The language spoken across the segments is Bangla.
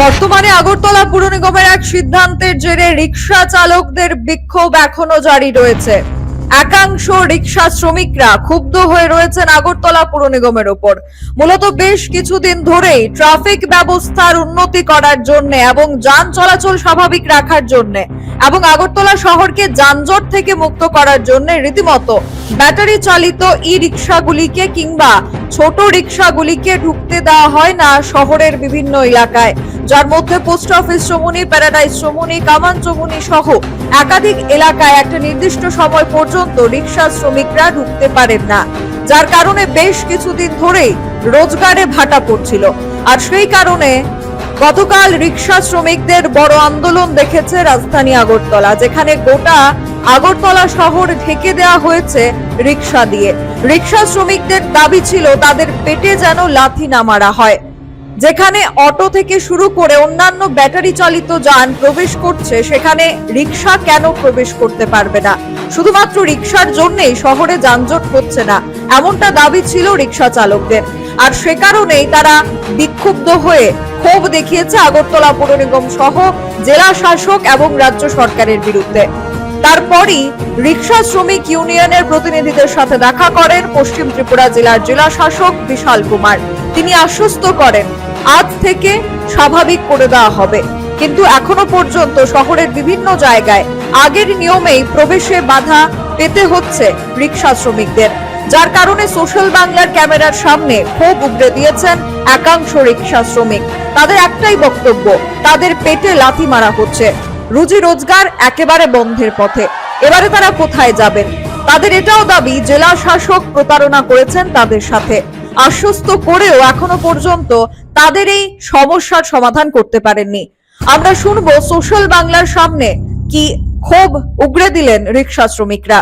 বর্তমানে আগরতলা পুর নিগমের এক সিদ্ধান্তের জেরে রিক্সা চালকদের বিক্ষোভ এখনও জারি রয়েছে। একাংশ রিক্সা শ্রমিকরা ক্ষুব্ধ হয়ে রয়েছেন আগরতলা পুর নিগমের ওপর। মূলত বেশ কিছুদিন ধরেই ট্রাফিক ব্যবস্থার উন্নতি করার জন্য এবং যান চলাচল স্বাভাবিক রাখার জন্য এবং আগরতলা শহরকে যানজট থেকে মুক্ত করার জন্য রীতিমতো ব্যাটারি চালিত ই রিক্সাগুলিকে কিংবা ছোট রিক্সাগুলিকে ঢুকতে দেওয়া হয় না শহরের বিভিন্ন এলাকায়। যার মধ্যে post office Chamuni, paradise Chamuni, Kaman Chamuni সহ একাধিক এলাকায় একটা নির্দিষ্ট সময় পর্যন্ত রিক্সা শ্রমিকরা ঢুকতে পারেন না। যার কারণে বেশ কিছুদিন ধরেই রোজগারে ভাটা পড়ছিল। আর সেই কারণে গতকাল রিক্সা শ্রমিকদের বড় আন্দোলন দেখেছে রাজধানী আগরতলা, যেখানে গোটা আগরতলা শহর ঢেকে দেওয়া হয়েছে রিক্সা দিয়ে। রিক্সা শ্রমিকদের দাবি ছিল তাদের পেটে যেন লাথি না মারা হয়। যেখানে অটো থেকে শুরু করে অন্যান্য ব্যাটারি চালিত যান প্রবেশ করছে, সেখানে রিক্সা কেন প্রবেশ করতে পারবে না? শুধুমাত্র রিক্সার জন্যই শহরে যানজট হচ্ছে না, এমনটা দাবি ছিল রিক্সা চালকদের। আর সে কারণেই তারা বিক্ষুব্ধ হয়ে ক্ষোভ দেখিয়েছে আগরতলা পৌর নিগম সহ জেলা শাসক এবং রাজ্য সরকারের বিরুদ্ধে। তারপরই রিক্সা শ্রমিক ইউনিয়নের প্রতিনিধিদের সাথে দেখা করেন পশ্চিম ত্রিপুরা জেলার জেলা শাসক বিশাল কুমার। তিনি আশ্বস্ত করেন, আজ থেকে স্বাভাবিক করে দেওয়া হবে। কিন্তু এখনও পর্যন্ত শহরের বিভিন্ন জায়গায় আগের নিয়মেই প্রবেশে বাধা পেতে হচ্ছে রিক্সা শ্রমিকদের। যার কারণে সোশ্যাল বাংলার ক্যামেরার সামনে ক্ষোভ উগড়ে দিয়েছেন একাংশ রিক্সা শ্রমিক। তাদের একটাই বক্তব্য, তাদের পেটে লাথি মারা হচ্ছে। রুজি রোজগার একেবারে বন্ধের পথে। এবারে তারা কোথায় যাবেন? তাদের এটাও দাবি, জেলা শাসক প্রতারণা করেছেন তাদের সাথে। আশ্বস্ত করেও এখনও পর্যন্ত তাদের এই সমস্যার সমাধান করতে পারেননি। আমরা শুনব সোশ্যাল বাংলার সামনে কি ক্ষোভ উগড়ে দিলেন রিক্সা শ্রমিকরা।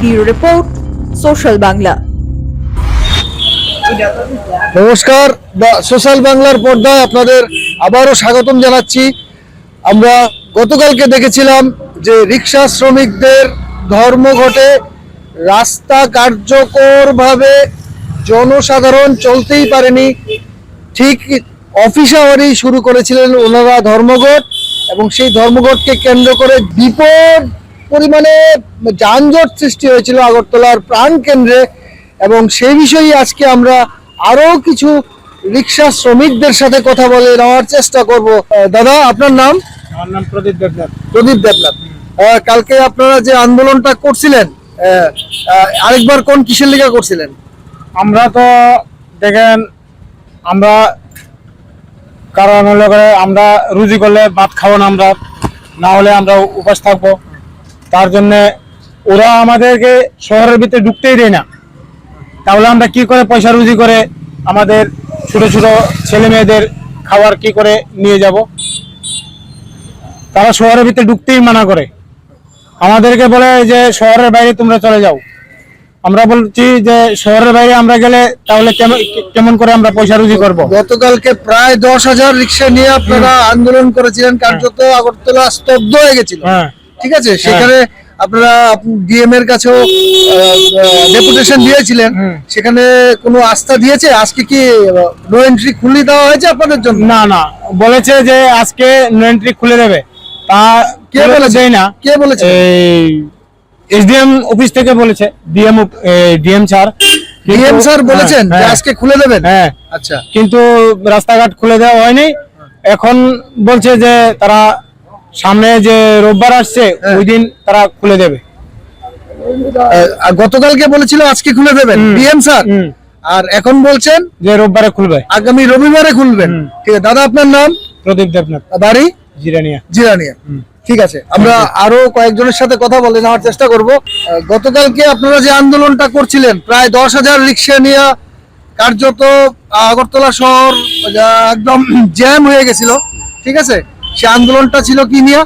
Bureau report, social Bangla. নমস্কার সোশ্যাল বাংলার পর্দায় আপনাদের আবারও স্বাগতম জানাচ্ছি। আমরা গতকালকে দেখেছিলাম যে রিক্সা শ্রমিকদের ধর্মঘটে রাস্তা কার্যকরভাবে জনসাধারণ চলতেই পারেনি। ঠিক অফিস আওয়ারেই শুরু করেছিলেন ওনারা ধর্মঘট এবং সেই ধর্মঘটকে কেন্দ্র করে বিপদ পরিমাণে যানজট সৃষ্টি হয়েছিল আগরতলার প্রাণ কেন্দ্রে এবং সেই বিষয়ে আজকে আমরা আরও কিছু রিক্সা শ্রমিকদের সাথে কথা বলে নেওয়ার চেষ্টা করব। দাদা, আপনার নাম? আমার নাম প্রদীপ দেবনাথ। প্রদীপ দেবনাথ। কালকে আপনারা যে আন্দোলনটা করছিলেন আরেকবার কোন কিসের লিগা করছিলেন? আমরা তো দেখেন আমরা কারণ হলো আমরা রুজি করলে ভাত খাব না আমরা না হলে আমরা উপাস থাকব। তার জন্য ওরা আমাদেরকে শহরের ভিতরে ঢুকতেই দেয় না। তাহলে আমরা কি করে পয়সা রুজি করে আমাদের ছোট ছোট ছেলে মেয়েদের খাবার কি করে নিয়ে যাব? তারা শহরের ভিতরে ঢুকতেই মানা করে। আমাদেরকে বলে যে শহরের বাইরে তোমরা চলে যাও। আমরা বলছি যে শহরের বাইরে আমরা গেলে তাহলে কেমন করে আমরা পয়সা রুজি করব? গতকালকে প্রায় দশ হাজার রিক্সা নিয়ে আপনারা আন্দোলন করেছিলেন। কার্যত আগরতলা স্তব্ধ হয়ে গেছিল। হ্যাঁ। ঠিক আছে? সেখানে আপনারা ডিএম এর কাছেও ডেপুটেশন দিয়েছিলেন। সেখানে কোনো আস্থা দিয়েছে? আজকে কি নো এন্ট্রি খুলে দেওয়া হয়েছে আপনাদের জন্য? না না। বলেছে যে আজকে এন্ট্রি খুলে দেবে। তা কে বলেছে? না। কে বলেছে? এই এসডিএম অফিস থেকে বলেছে DM DM sir. DM sir বলেছেন হ্যাঁ, যে হ্যাঁ, আজকে খুলে দেবেন? হ্যাঁ। আচ্ছা। কিন্তু রাস্তাঘাট খুলে দেওয়া হয়নি। এখন বলছে যে তারা সামনে যে রোববার আসছে হ্যাঁ। ওই দিন তারা খুলে দেবে। গতকালকে বলেছিল আজকে খুলে দেবেন ডিএম স্যার। আর এখন বলছেন যে রোববারে খুলবে। আগামী রবিবারে খুলবেন। ঠিক আছে দাদা আপনার নাম? প্রদীপ দেবনাথ। বাড়ি? জিরানিয়া জিরানিয়া ঠিক আছে আমরা আরও কয়েকজনের সাথে কথা বলে নেওয়ার চেষ্টা করব। গতকালকে আপনারা যে আন্দোলনটা করছিলেন প্রায় দশ হাজার রিক্সা নিয়ে কার্যত আগরতলা শহর যা একদম জ্যাম হয়ে গেছিল। ঠিক আছে সে আন্দোলনটা ছিল কি নিয়ে?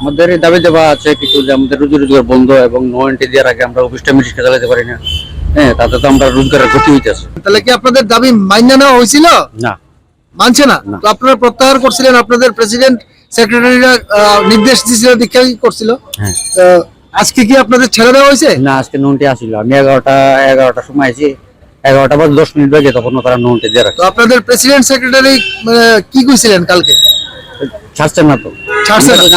আমাদের দাবি দেওয়া আছে কিছু যে আমাদের রুজি রোজগার বন্ধ এবং নো এন্ট্রি দেওয়ার আগে আমরা অফিসটা মিটিংটা চালাতে পারি না। হ্যাঁ তাতে তো আমরা রোজগারের ক্ষতি হইতেছে। তাহলে কি আপনাদের দাবি মান্য নেওয়া হয়েছিল? না। মানছে না? না। তো আপনারা প্রত্যাহার করছিলেন আপনাদের প্রেসিডেন্ট সেক্রেটারিরা নির্দেশ দীক্ষা করছিল? হ্যাঁ। আজকে কি আপনাদের ছেড়ে দেওয়া হয়েছে? না আজকে নুনটি আমি এগারোটা এগারোটার সময় আছি এগারোটা বাজে দশ মিনিট বাজে তখন তারা নয়নটি দিয়ে তো আপনাদের প্রেসিডেন্ট সেক্রেটারি কি কইছিলেন কালকে? ছাড়ছেন না তো।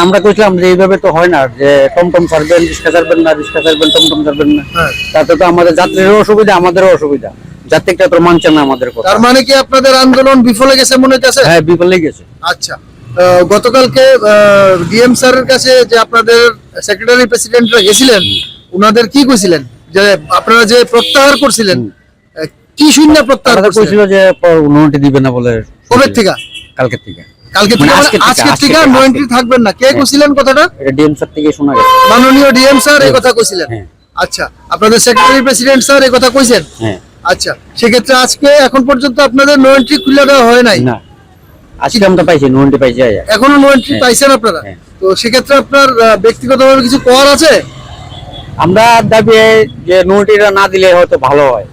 আমরা- কইছিলাম যে এইভাবে তো হয় না যে টমটম ছাড়বেন রিক্সা ছাড়বেন না রিক্সা ছাড়বেন টমটম ছাড়বেন না। হ্যাঁ। তাতে তো আমাদের যাত্রীরও অসুবিধা আমাদেরও অসুবিধা। যাত্রীটা তো মানছে না আমাদের কথা। তার মানে কি আপনাদের আন্দোলন বিফলে গেছে মনে হচ্ছে হ্যাঁ বিফলে গেছে। আচ্ছা। গতকালকে ডিএম স্যারের কাছে যে আপনাদের সেক্রেটারি প্রেসিডেন্টরা গেছিলেন উনাদের কি কইছিলেন? যে আপনারা যে প্রত্যাহার করছিলেন কি শূন্য প্রত্যাহার কইছিল যে দিবে না বলে কবে থেকে? কালকে থেকে। কালকে থেকে? মানে থেকে, আজকের থেকে থাকবেন না। কে কইছিলেন কথাটা? এটা ডিএম স্যার থেকে শোনা গেছে। মাননীয় ডিএম স্যার এই কথা কইছিলেন। হ্যাঁ। আচ্ছা আপনাদের সেক্রেটারি প্রেসিডেন্ট স্যার এই কথা কইছেন? হ্যাঁ। আচ্ছা সেক্ষেত্রে আজকে এখন পর্যন্ত আপনাদের নো এন্ট্রি খুলে দেওয়া হয় নাই? না। আজকে আমরা পাইছি নয়নটি পাইছি এখনও নো এন্ট্রি হ্যাঁ। পাইছেন আপনারা? হ্যাঁ। তো সেক্ষেত্রে আপনার ব্যক্তিগতভাবে কিছু করার আছে? আমরা দাবি যে নয়নটিটা না দিলে হয়তো ভালো হয়।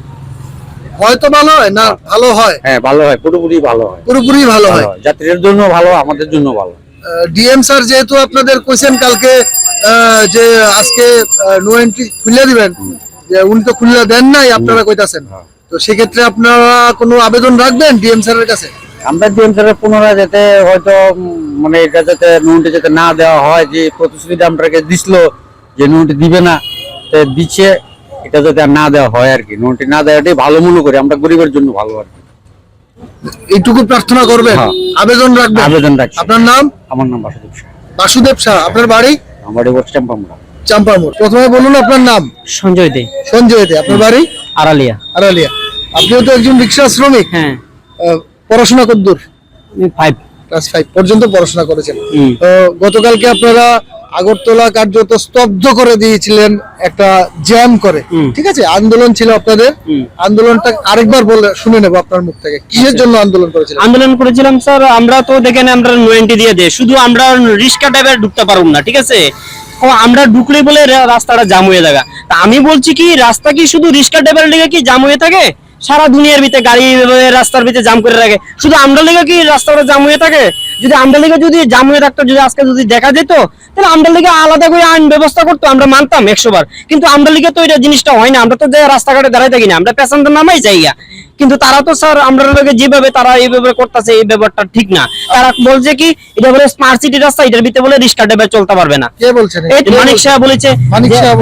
হয়তো ভালো হয়? না ভালো হয়? হ্যাঁ ভালো হয় পুরোপুরি ভালো হয়। পুরোপুরি ভালো হয়। যাত্রীদের জন্য ভালো আমাদের জন্য ভালো। ডিএম স্যার যেহেতু আপনাদের কইছেন কালকে যে আজকে নো এন্ট্রি খুলে দিবেন যে উনি তো খুলে দেন নাই আপনারা কইতাছেন। হ্যাঁ। তো সেক্ষেত্রে আপনারা কোনো আবেদন রাখবেন ডিএম স্যারের কাছে? আমরা ডিএম স্যারের পুনরায় যাতে হয়তো মানে এটা যাতে নুনটা যাতে না দেওয়া হয় যে প্রতিশ্রুতি আমরাকে দিছিল যে নুনটি দিবে না তো দিচ্ছে এটা যাতে আর না দেওয়া হয় আর কি। নুনটি না দেওয়াটাই ভালো মনে করি আমরা গরিবের জন্য ভালো আর কি। এইটুকু প্রার্থনা করবেন? হ্যাঁ। আবেদন রাখবেন? আবেদন রাখছি। আপনার নাম? আমার নাম বাসুদেব শাহ। বাসুদেব শাহ আপনার বাড়ি? আমার এই বসে আমরা চাম্পামোড়। প্রথমে বলুন আপনার নাম। সঞ্জয় দে। সঞ্জয় দে। আপনার বাড়ি? আড়ালিয়া। আরালিয়া আপনিও তো একজন রিক্সা শ্রমিক। হ্যাঁ। আহ, পড়াশোনা কদ্দূর ফাইভ ক্লাস ফাইভ পর্যন্ত পড়াশোনা করেছেন। তো গতকালকে আপনারা আগরতলা কার্যত স্তব্ধ করে দিয়েছিলেন একটা জ্যাম করে। ঠিক আছে? আন্দোলন ছিল আপনাদের। আন্দোলনটা আরেকবার বলে শুনে নেব আপনার মুখ থেকে। কিসের জন্য আন্দোলন করেছিলেন? আন্দোলন করেছিলাম স্যার আমরা তো দেখেন আমরা নোয়েন্টি দিয়ে দেয়। শুধু আমরা রিক্সা ড্রাইভার ঢুকতে পারব না ঠিক আছে? আমরা ঢুকলে বলে রাস্তাটা জাম হয়ে থাকে আমি বলছি কি রাস্তা কি শুধু রিক্সা ড্রাইভার লেগে কি জাম হয়ে থাকে? সারা দুনিয়ার ভিতরে গাড়ি রাস্তার ভিতরে জাম করে রাখে। শুধু আমরা লেগে কি রাস্তাটা জাম হয়ে থাকে? যদি আমরা লেগে যদি জাম হয়ে থাকতো যদি আজকে যদি দেখা যেত তাহলে আমরা লেগে আলাদা করে আইন ব্যবস্থা করতো আমরা মানতাম একশো বার কিন্তু আমরা লেগে তো এটা জিনিসটা হয় না আমরা তো যে রাস্তাঘাটে দাঁড়াই থাকি না আমরা প্যাসেঞ্জার নামাই যাই কিন্তু তারা তো স্যার আমরা লোকে যেভাবে তারা এইভাবে করতেছে এই ব্যাপারটা ঠিক না। তারা বলছে কি এটা বলে স্মার্ট সিটি রাস্তা এটার ভিতরে বলে রিক্সা ড্রাইভার চলতে পারবে না। কে বলছেন এই মানিক সাহেব বলেছে।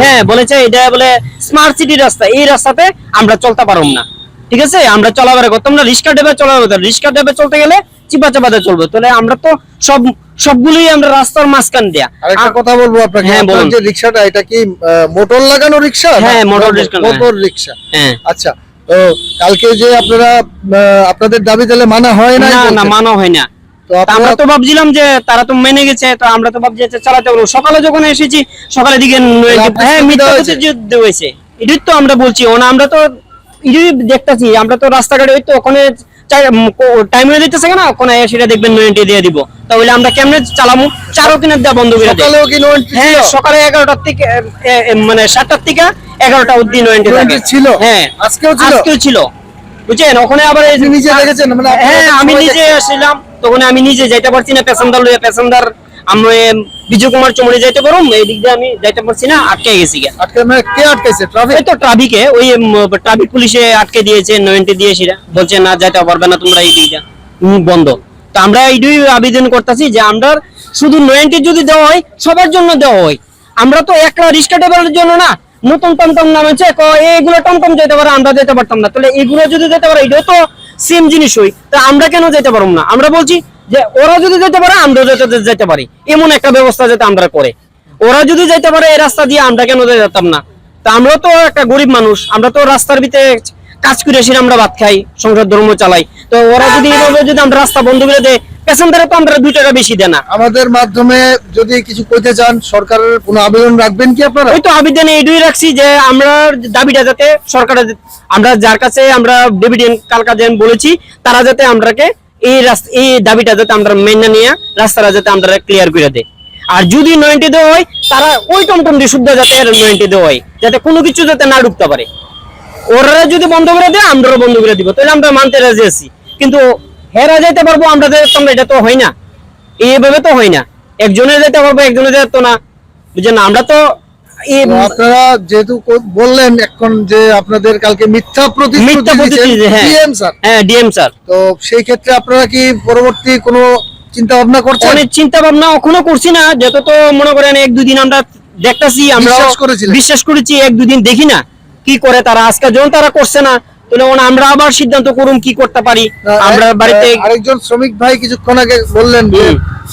হ্যাঁ বলেছে এটা বলে স্মার্ট সিটি রাস্তা এই রাস্তাতে আমরা চলতে পারব না। ঠিক আছে? আমরা চলাফেরা করতাম না রিক্সা ড্রাইভার চলাফেরা রিক্সা ড্রাইভার চলতে গেলে চিপা চাপাতে চলবে। তাহলে আমরা তো সব সবগুলোই আমরা রাস্তার মাঝখান দেয়া। আরেকটা কথা বলব আপনাকে। হ্যাঁ, বলুন। যে রিক্সাটা এটা কি মোটর লাগানো রিক্সা হ্যাঁ, মোটর রিক্সা। মোটর রিক্সা? হ্যাঁ। আচ্ছা তো কালকে যে আপনারা আপনাদের দাবি তাহলে মানা হয় না না না মানা হয় না। তো আমরা তো ভাবছিলাম যে তারা তো মেনে গেছে তো আমরা তো ভাবছি যে চালাতে পারব সকালে যখন এসেছি সকালের দিকে হ্যাঁ মিথ্যা হয়েছে? যুদ্ধ হয়েছে। এটাই তো আমরা বলছি। ওনা আমরা তো এটাই দেখতেছি আমরা তো রাস্তাঘাটে ওই তো ওখানে টাইম হয়ে দিতেছে না ওখানে সেটা দেখবেন নয়েন্টি দিয়ে দিব। তাহলে আমরা কেমনে চালামু? চারও কিনার দেওয়া বন্ধ করে সকালেও কি হ্যাঁ সকালে এগারোটার থেকে মানে সাতটার থেকে এগারোটা অব্দি নয়েন্টি ছিল? হ্যাঁ আজকেও ছিল? আজকেও ছিল। বুঝছেন? ওখানে আবার নিজে দেখেছেন? মানে হ্যাঁ আমি নিজে আসছিলাম তখন আমি নিজে যাইতে পারছি না প্যাসেঞ্জার লইয়া প্যাসেঞ্জার আমি বিজয় কুমার চমড়ি যাইতে পারুম এই দিক দিয়ে আমি যাইতে পারছি না আটকে গেছি গা আটকে মানে কে আটকাইছে ট্রাফিক তো ট্রাফিকে ওই ট্রাফিক পুলিশে আটকে দিয়েছে নয়েন্টি দিয়েছি বলছে না যাইতে পারবে না তোমরা এই দিকটা বন্ধ। তো আমরা এইটাই আবেদন করতেছি যে আমরা শুধু নয়েন্টি যদি দেওয়া হয় সবার জন্য দেওয়া হয়। আমরা তো একলা রিক্সা ড্রাইভারের জন্য না নতুন টমটম নামেছে ক- এইগুলো টমটম যেতে পারে আমরা যেতে পারতাম না। তাহলে এগুলো যদি যেতে পারে এটাও তো সেম জিনিস হই তা আমরা কেন যেতে পারব না? আমরা বলছি যে ওরা যদি যেতে পারে আমরা যেতে যেতে পারি। এমন একটা ব্যবস্থা যাতে আমরা করে। ওরা যদি যেতে পারে এই রাস্তা দিয়ে আমরা কেন যেতাম না? তা আমরা তো একটা গরিব মানুষ আমরা তো রাস্তার ভিতরে কাজ করে এসে আমরা ভাত খাই সংসার ধর্ম চালাই। তো ওরা যদি এইভাবে যদি আমরা রাস্তা বন্ধ করে দেয় প্যাসেঞ্জারে তো আমরা দুই টাকা বেশি দেয় না। আমাদের মাধ্যমে যদি কিছু কইতে চান সরকারের কোনো আবেদন রাখবেন কি আপনারা? ওই তো আবেদনে এইটাই রাখছি যে আমরা দাবিটা যাতে সরকারের আমরা যার কাছে আমরা ডেভিডেন কালকা যেন বলেছি তারা যাতে আমরাকে এই রাস্তা, এই দাবিটা যাতে আমরা মেনে নিয়ে রাস্তাটা যাতে আমরা ক্লিয়ার করে দেয় আর যদি নয়েন্টি দেওয়া হয়, তারা ওই শুদ্ধ যাতে নয়েন্টি দেওয়া হয়, যাতে কোনো কিছু যাতে না ঢুকতে পারে। ওরা যদি বন্ধ করে দেয়, আমরাও বন্ধ করে দিব। তাহলে আমরা মানতে রাজি আছি। কিন্তু হেরা যাইতে পারব, আমরা যেতাম না, এটা তো হয় না। এইভাবে তো হয় না। একজনে যেতে পারব একজনে যেত না। বুঝলেন আমরা তো আপনারা যেহেতু বললেন এখন যে আপনাদের কালকে মিথ্যা প্রতিশ্রুতি হ্যাঁ। স্যার। হ্যাঁ ডিএম স্যার। তো সেই ক্ষেত্রে আপনারা কি পরবর্তী কোনো চিন্তা ভাবনা করছেন? অনেক চিন্তা ভাবনা এখনও করছি না যত তো মনে করেন এক দুই দিন আমরা দেখতেছি আমরা বিশ্বাস করেছি এক দুদিন দেখি না কি করে তারা আজকে যখন তারা করছে না তাহলে আমরা আবার সিদ্ধান্ত কি করতে পারি। আমরা বাড়িতে আরেকজন শ্রমিক ভাই কিছুক্ষণ আগে বললেন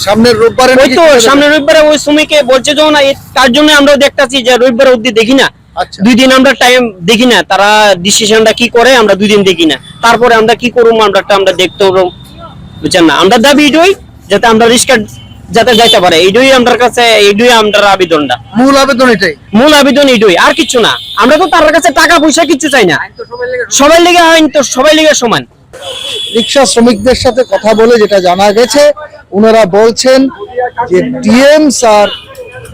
সামনের রোববারে ওই তো করে দেবেন। রবিবারে ওই শ্রমিকে বলছে যখন তার জন্য আমরা দেখতাছি যে রবিবার অব্দি দেখি না। আচ্ছা। দুই দিন আমরা টাইম দেখি না। তারা ডিসিশনটা কি করে আমরা দুই দিন দেখি না। তারপরে আমরা কি করব আমরা আমরা দেখতে হবে। বুঝছেন না? আমরা দাবি এটাই যাতে আমরা রিস্কার যাতে যাইতে পারে। এইটাই আমার কাছে এইটাই আমরা আবেদনটা। মূল আবেদন এটাই। মূল আবেদন এইটাই আর কিছু না। আমরা তো তার কাছে টাকা পয়সা কিছু চাই না। সবাই লেগে আইন তো সবাই লেগে সমান। রিক্সা শ্রমিকদের সাথে কথা বলে যেটা জানা গেছে ওনারা বলছেন যে ডিএম স্যার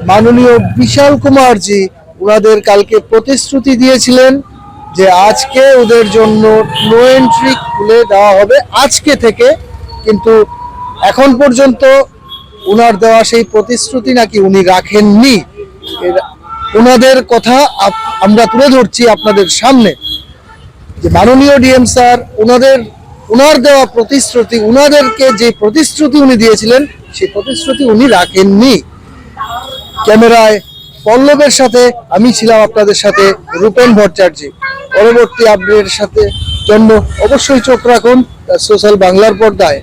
মাননীয় বিশাল কুমারজি ওনাদের কালকে প্রতিশ্রুতি দিয়েছিলেন যে আজকে ওদের জন্য নো এন্ট্রি খুলে দেওয়া হবে আজকে থেকে। কিন্তু এখন পর্যন্ত ওনার দেওয়া সেই প্রতিশ্রুতি নাকি উনি রাখেননি? ওনাদের কথা আমরা তুলে ধরছি আপনাদের সামনে। যে মাননীয় ডিএম স্যার ওনাদের ওনার দেওয়া প্রতিশ্রুতি ওনাদেরকে যে প্রতিশ্রুতি উনি দিয়েছিলেন, সেই প্রতিশ্রুতি উনি রাখেননি। ক্যামেরায় পল্লবের সাথে, আমি ছিলাম আপনাদের সাথে, রূপেন ভট্টাচার্য। পরবর্তী আপডেটের সাথে জন্য অবশ্যই চোখ রাখুন সোশ্যাল বাংলার পর্দায়।